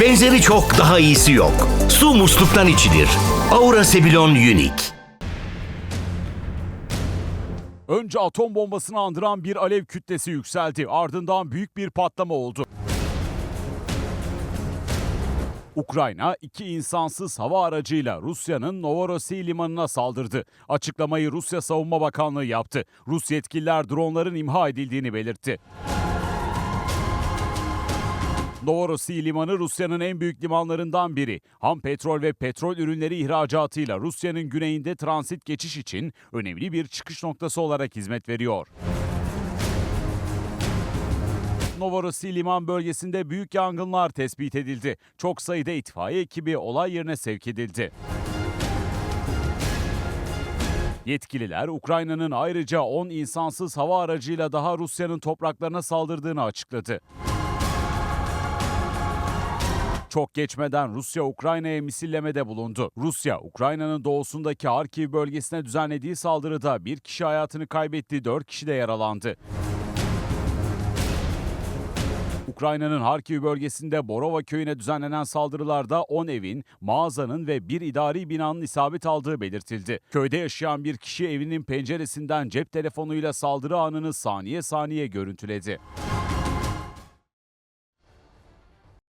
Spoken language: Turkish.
Benzeri çok daha iyisi yok. Su musluktan içilir. Aura Sebilon Unique. Önce atom bombasını andıran bir alev kütlesi yükseldi. Ardından büyük bir patlama oldu. Ukrayna iki insansız hava aracıyla Rusya'nın Novorossiy limanına saldırdı. Açıklamayı Rusya Savunma Bakanlığı yaptı. Rus yetkililer dronların imha edildiğini belirtti. Novorossiy limanı Rusya'nın en büyük limanlarından biri. Ham petrol ve petrol ürünleri ihracatıyla Rusya'nın güneyinde transit geçiş için önemli bir çıkış noktası olarak hizmet veriyor. Novorossiy liman bölgesinde büyük yangınlar tespit edildi. Çok sayıda itfaiye ekibi olay yerine sevk edildi. Yetkililer Ukrayna'nın ayrıca 10 insansız hava aracıyla daha Rusya'nın topraklarına saldırdığını açıkladı. Çok geçmeden Rusya Ukrayna'ya misillemede bulundu. Rusya, Ukrayna'nın doğusundaki Harkiv bölgesine düzenlediği saldırıda bir kişi hayatını kaybetti, 4 kişi de yaralandı. Ukrayna'nın Harkiv bölgesinde Borova köyüne düzenlenen saldırılarda 10 evin, mağazanın ve bir idari binanın isabet aldığı belirtildi. Köyde yaşayan bir kişi evinin penceresinden cep telefonuyla saldırı anını saniye saniye görüntüledi.